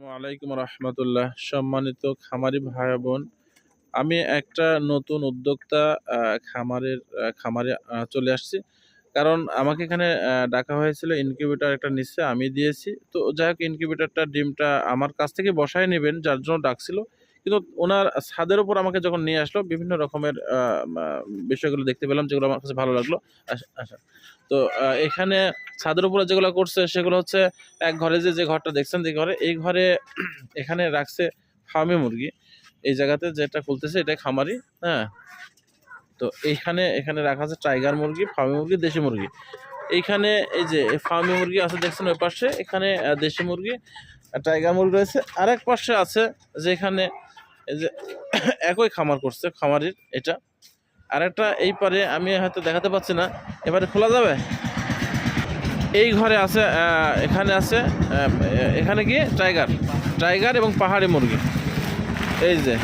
আলাইকুম রহমতুল্লাহ। সম্মানিত খামারি ভাই বোন আমি একটা নতুন উদ্যোক্তা খামারের খামারে চলে আসছি। কারণ আমাকে এখানে ডাকা হয়েছিল ইনকিউবেটার একটা নিচ্ছে আমি দিয়েছি। তো যাই হোক, ইনকিউবেটারটা, ডিমটা আমার কাছ থেকে বসায় নেবেন, যার জন্য ডাকছিল। কিন্তু ওনার ছাদের উপর আমাকে যখন নিয়ে আসলো, বিভিন্ন রকমের বিষয়গুলো দেখতে পেলাম, যেগুলো আমার কাছে ভালো লাগল। আচ্ছা তো এখানে ছাদের উপরে যেগুলো করছে, সেগুলো হচ্ছে এক ঘরে যে যে ঘরটা দেখছেন, যে ঘরে, এই ঘরে এখানে রাখছে ফার্মি মুরগি। এই জায়গাতে যেটা খুলতেছে এটা খামারি হ্যাঁ। তো এইখানে, এখানে রাখা আছে টাইগার মুরগি, ফার্মি মুরগি, দেশি মুরগি। এইখানে এই যে ফার্মি মুরগি আছে, দেখছেন ওই পাশে, এখানে দেশি মুরগি টাইগার মুরগি রয়েছে। আরেক পাশে আছে যে এখানে এই যে একই খামার করছে খামারির এটা। আরেকটা এই পারে আমি হয়তো দেখাতে পাচ্ছি না। এবারে খোলা যাবে? এই ঘরে আছে এখানে আছে এখানে কি টাইগার টাইগার এবং পাহাড়ি মুরগি। এই যে।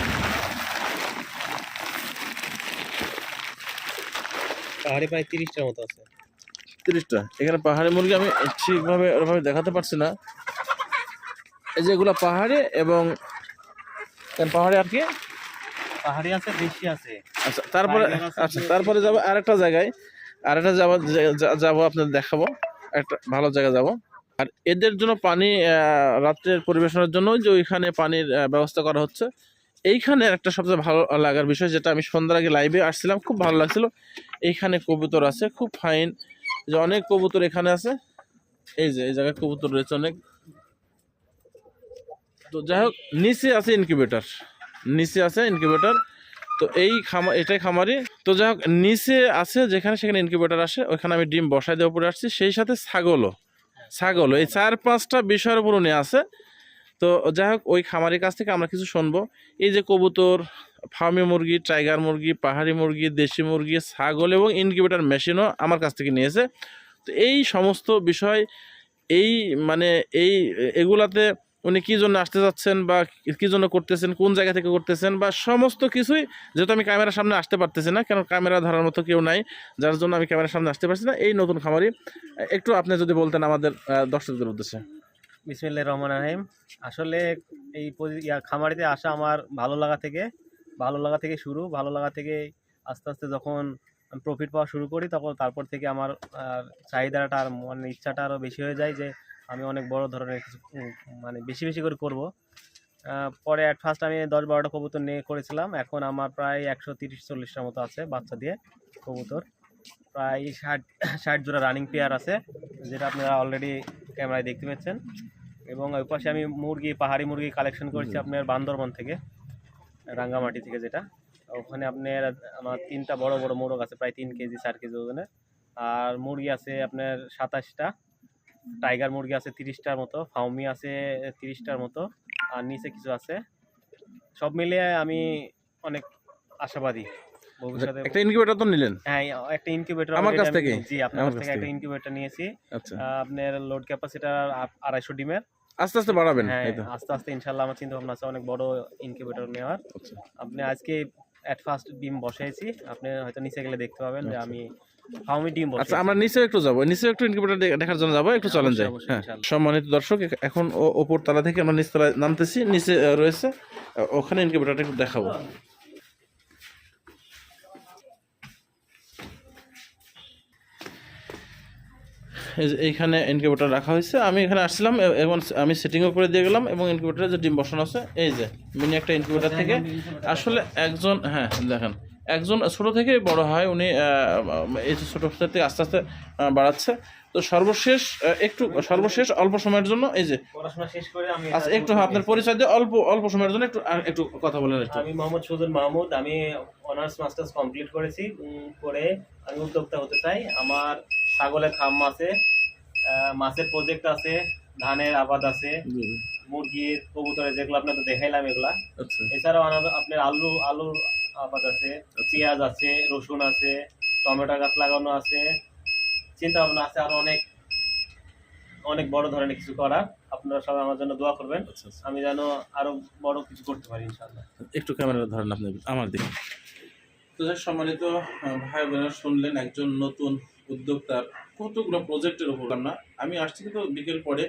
পাহাড়ে প্রায় তিরিশটার মতো আছে। তিরিশটা। এখানে পাহাড়ি মুরগি আমি ঠিকভাবে ওরভাবে দেখাতে পারছি না। এই যে এগুলো পাহাড়ি এবং এখানে পাহাড়ি আর কি? পাহাড়ি আছে বেশি আছে। আচ্ছা তারপরে আচ্ছা তারপরে যাব আরেকটা জায়গায়। আরেকটা যাব যাব আপনাদের দেখাবো। একটা ভালো জায়গা যাব। আর এদের জন্য পানি রাত্রের পরিবেশনের জন্য যে ওইখানে পানির ব্যবস্থা করা হচ্ছে। এইখানে একটা সবচেয়ে ভালো লাগার বিষয় যেটা আমি সন্ধ্যার আগে লাইভে আসছিলাম খুব ভালো লাগছিল। এইখানে কবুতর আছে খুব ফাইন যে অনেক কবুতর এখানে আছে। এই যে এই জায়গায় কবুতর রয়েছে অনেক। তো যাই হোক নিচে আছে ইনকিউবেটর নিচে আছে ইনকিউবেটর তো এই খামা, এটাই খামারি। তো যাই হোক নিচে আছে যেখানে সেখানে ইনকিউবেটর আসে, ওইখানে আমি ডিম বসাই দেওয়ার উপরে আসছি, সেই সাথে ছাগলও। ছাগলও, এই চার পাঁচটা বিষয়ের উপর উনি আছে। তো যাই হোক ওই খামারির কাছ থেকে আমরা কিছু শুনব। এই যে কবুতর, ফার্মি মুরগি, টাইগার মুরগি, পাহাড়ি মুরগি, দেশি মুরগি, ছাগল এবং ইনকিউবেটর মেশিনও আমার কাছ থেকে নিয়েছে তো এই সমস্ত বিষয়, এই মানে এই, এগুলাতে উনি কী জন্য আসতে যাচ্ছেন বা কী জন্য করতেছেন, কোন জায়গা থেকে করতেছেন বা সমস্ত কিছুই, যেহেতু আমি ক্যামেরার সামনে আসতে পারতেছি না কারণ ক্যামেরা ধরার মতো কেউ নাই, যার জন্য আমি ক্যামেরার সামনে আসতে পারছি না, এই নতুন খামারি। একটু আপনি যদি বলতেন আমাদের দর্শকদের উদ্দেশ্যে। বিসমিল্লাহির রহমান রাহিম। আসলে এই খামারিতে আসা আমার ভালো লাগা থেকে, ভালো লাগা থেকে শুরু, ভালো লাগা থেকে আস্তে আস্তে যখন প্রফিট পাওয়া শুরু করি, তখন তারপর থেকে আমার চাহিদাটা আর মানে ইচ্ছাটা আরও বেশি হয়ে যায় যে আমি অনেক বড় ধরনের কিছু মানে বেশি বেশি করে করব। পরে অ্যাট ফার্স্ট আমি দশ বারোটা কবুতর নিয়ে করেছিলাম। এখন আমার প্রায় একশো তিরিশ চল্লিশটার মতো আছে বাচ্চা দিয়ে কবুতর। প্রায় ষাট ষাট জোড়া রানিং পেয়ার আছে যেটা আপনারা অলরেডি ক্যামেরায় দেখতে পাচ্ছেন। এবং ওই পাশে আমি মুরগি পাহাড়ি মুরগি কালেকশন করেছি আপনার বান্দরবন থেকে রাঙ্গামাটি থেকে যেটা। ওখানে আপনার আমার তিনটা বড় বড় মোরগ আছে প্রায় তিন কেজি চার কেজি ওজনের। আর মুরগি আছে আপনার সাতাশটা। টাইগার মুরগি আছে তিরিশটার মতো ফাউমি আছে তিরিশটার মতো আর নিচে কিছু আছে। সব মিলিয়ে আমি অনেক আশাবাদী। ভবিষ্যতে একটা ইনকিউবেটর তো নিলেন? হ্যাঁ একটা ইনকিউবেটর আমার কাছ থেকে? জি আপনার কাছ কাছ থেকে একটা ইনকিউবেটর নিয়েছি। আচ্ছা। আপনার লোড ক্যাপাসিটার আড়াইশো ডিমের। আস্তে আস্তে বাড়াবেন হ্যাঁ আস্তে আস্তে ইনশাল্লাহ আমার চিন্তা ভাবনা আছে অনেক বড় ইনকিউবেটর নেওয়ার। আচ্ছা। আপনি আজকে অ্যাট ফার্স্ট ডিম বসাইছি আপনি হয়তো নিচে গেলে দেখতে পাবেন যে আচ্ছা। আমি ডিম আচ্ছা আমরা নিচে একটু যাব। নিচে একটু ইনকিউবেটর দেখার জন্য যাব একটু চলেন যাই অবশ্যই, অবশ্যই, হ্যাঁ সম্মানিত দর্শক এখন ওপর তলা থেকে আমরা নিচতলায় নামতেছি। নিচে রয়েছে। ওখানে ইনকিউবেটরটা একটু দেখাবো। এইখানে ইনকিউবেটর রাখা হয়েছে। আমি এখানে আসছিলাম এবং আমি সেটিংও করে দিয়ে গেলাম এবং ইনকিউবেটরে যে ডিম বসানো আছে এই যে মিনি একটা ইনকিউবেটর থেকে আসলে একজন হ্যাঁ দেখেন। একজন ছোট থেকে বড় হয় উনি এই যে ছোট থেকে আস্তে আস্তে বাড়াচ্ছে। তো সর্বশেষ একটু সর্বশেষ অল্প সময়ের জন্য এই যে পড়াশোনা শেষ করে আমি আচ্ছা একটু আপনার পরিচয় দিয়ে অল্প অল্প সময়ের জন্য একটু একটু কথা বলেন একটু। আমি মোহাম্মদ সুজন মাহমুদ আমি অনার্স মাস্টার্স কমপ্লিট করেছি করে আমি উদ্যোক্তা হতে চাই। আমার ছাগলের খাম আছে মাছের প্রজেক্ট আছে ধানের আবাদ আছে। মুরগির কবুতরের যেগুলো আপনাদের দেখাইলাম এগুলা। আচ্ছা। এছাড়াও আপনার আলু আলুর আবাদ আছে পেঁয়াজ আছে রসুন আছে টমেটো গাছ লাগানো আছে। চিন্তা ভাবনা আছে আরও অনেক অনেক বড় ধরনের কিছু করার। আপনারা সবাই আমার জন্য দোয়া করবেন। আচ্ছা আচ্ছা। আমি যেন আরও বড় কিছু করতে পারি ইনশাআল্লাহ। একটু ক্যামেরা ধরেন আপনি আমার দিকে। তো সম্মানিত ভাই বোনেরা শুনলেন একজন নতুন উদ্যোক্তার কতগুলো প্রজেক্টের উপর না আমি আসছি কিন্তু বিকেল পরে।